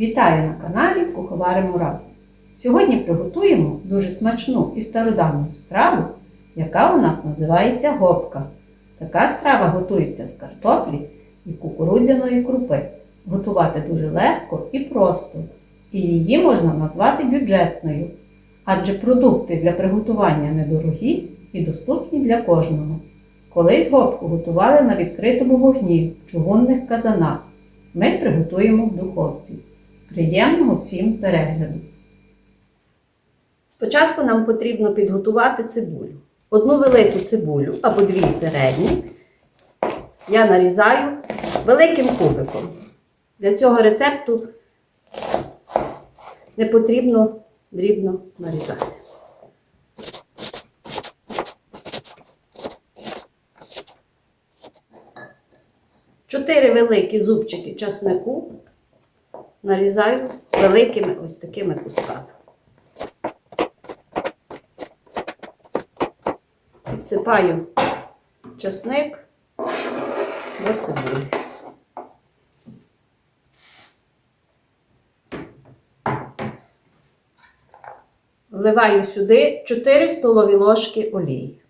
Вітаю на каналі Куховаримо разом. Сьогодні приготуємо дуже смачну і стародавню страву, яка у нас називається гопка. Така страва готується з картоплі і кукурудзяної крупи. Готувати дуже легко і просто, і її можна назвати бюджетною, адже продукти для приготування недорогі і доступні для кожного. Колись гопку готували на відкритому вогні в чугунних казанах. Ми приготуємо в духовці. Приємного всім перегляду! Спочатку нам потрібно підготувати цибулю. Одну велику цибулю або дві середні я нарізаю великим кубиком. Для цього рецепту не потрібно дрібно нарізати. Чотири великі зубчики часнику нарізаю великими ось такими кусками. Підсипаю часник до цибулі. Вливаю сюди 4 столові ложки олії.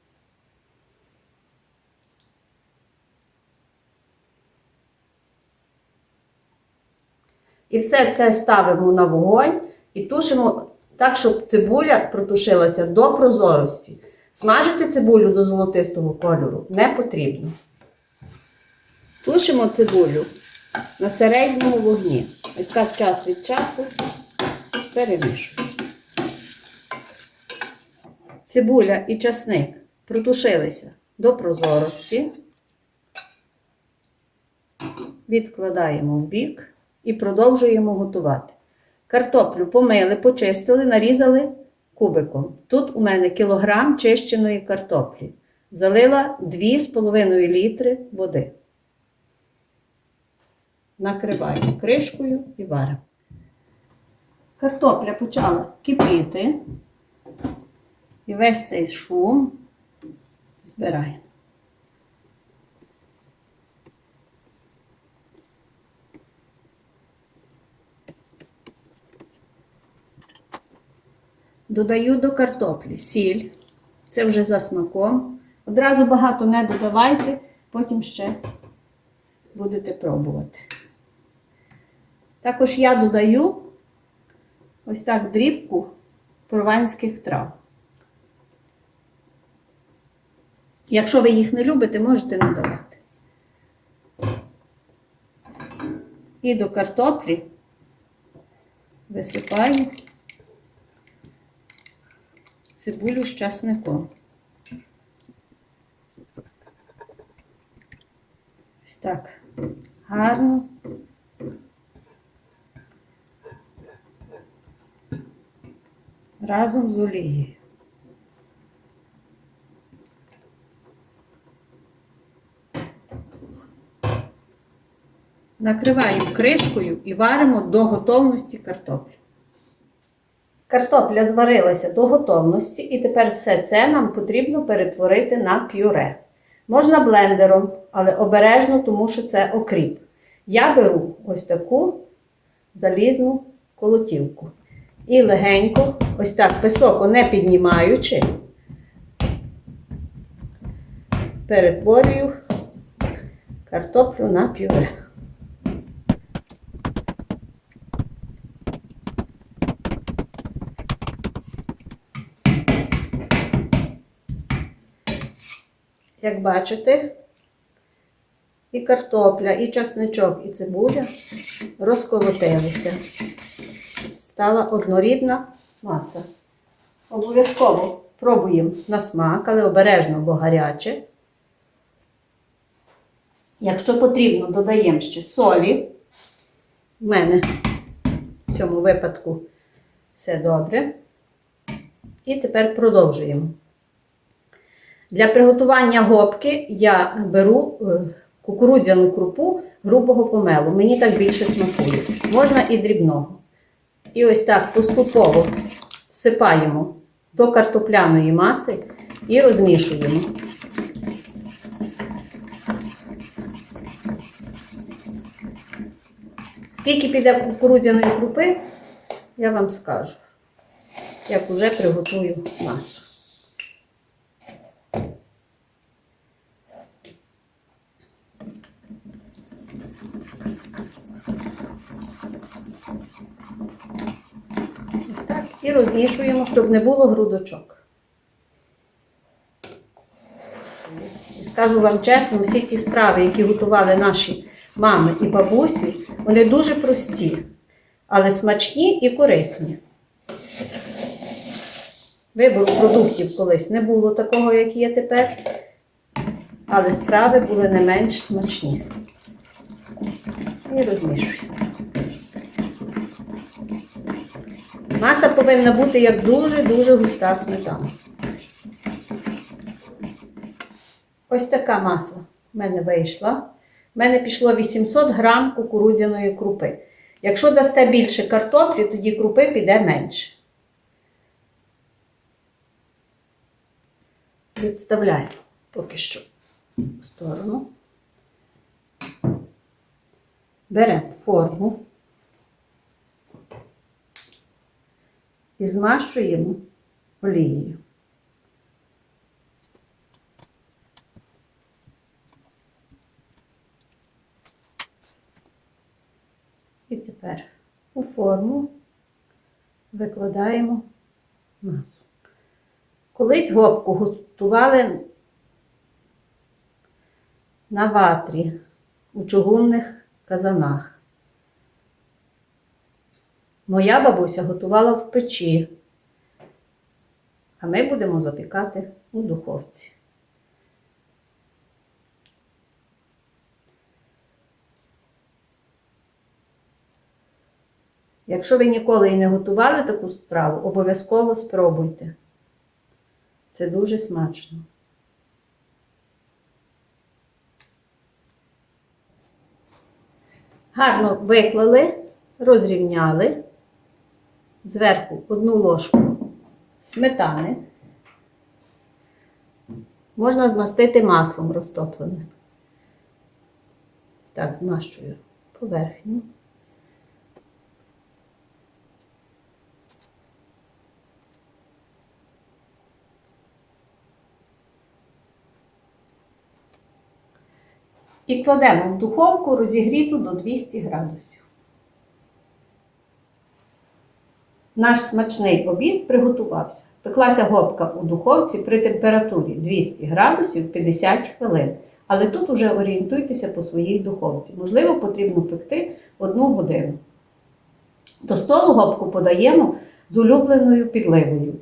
І все це ставимо на вогонь і тушимо так, щоб цибуля протушилася до прозорості. Смажити цибулю до золотистого кольору не потрібно. Тушимо цибулю на середньому вогні. Ось так час від часу перемішуємо. Цибуля і часник протушилися до прозорості. Відкладаємо в бік і продовжуємо готувати. Картоплю помили, почистили, нарізали кубиком. Тут у мене кілограм чищеної картоплі. Залила 2,5 літри води. Накриваємо кришкою і варимо. Картопля почала кипіти. І весь цей шум збираємо. Додаю до картоплі сіль. Це вже за смаком. Одразу багато не додавайте, потім ще будете пробувати. Також я додаю ось так дрібку прованських трав. Якщо ви їх не любите, можете не давати. І до картоплі висипаю цибулю з часником. Ось так гарно. Разом з олією. Накриваємо кришкою і варимо до готовності картоплі. Картопля зварилася до готовності, і тепер все це нам потрібно перетворити на пюре. Можна блендером, але обережно, тому що це окріп. Я беру ось таку залізну колотівку. І легенько, ось так високо не піднімаючи, перетворюю картоплю на пюре. Як бачите, і картопля, і часничок, і цибуля розколотилися. Стала однорідна маса. Обов'язково пробуємо на смак, але обережно, бо гаряче. Якщо потрібно, додаємо ще солі. У мене в цьому випадку все добре. І тепер продовжуємо. Для приготування гопки я беру е, кукурудзяну крупу грубого помелу. Мені так більше смакує. Можна і дрібного. І ось так поступово всипаємо до картопляної маси і розмішуємо. Скільки піде кукурудзяної крупи, я вам скажу, як вже приготую масу. Ось так. І розмішуємо, щоб не було грудочок. І скажу вам чесно, всі ті страви, які готували наші мами і бабусі, вони дуже прості, але смачні і корисні. Вибору продуктів колись не було такого, як є тепер, але страви були не менш смачні. І розмішуємо. Маса повинна бути як дуже-дуже густа сметана. Ось така маса в мене вийшла. В мене пішло 800 грам кукурудзяної крупи. Якщо дасте більше картоплі, тоді крупи піде менше. Відставляємо поки що в сторону. Беремо форму і змащуємо олією. І тепер у форму викладаємо масу. Колись гопку готували на ватрі у чугунних казанах. Моя бабуся готувала в печі, а ми будемо запікати у духовці. Якщо ви ніколи і не готували таку страву, обов'язково спробуйте. Це дуже смачно. Гарно виклали, розрівняли. Зверху одну ложку сметани. Можна змастити маслом розтопленим. Так, змащую поверхню. І кладемо в духовку розігріту до 200 градусів. Наш смачний обід приготувався. Пеклася гопка у духовці при температурі 200 градусів 50 хвилин. Але тут уже орієнтуйтеся по своїй духовці. Можливо, потрібно пекти одну годину. До столу гопку подаємо з улюбленою підливою.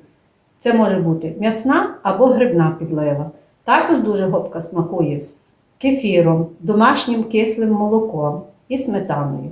Це може бути м'ясна або грибна підлива. Також дуже гопка смакує з кефіром, домашнім кислим молоком і сметаною.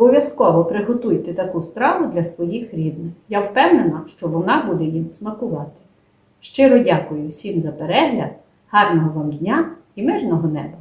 Обов'язково приготуйте таку страву для своїх рідних. Я впевнена, що вона буде їм смакувати. Щиро дякую всім за перегляд, гарного вам дня і мирного неба!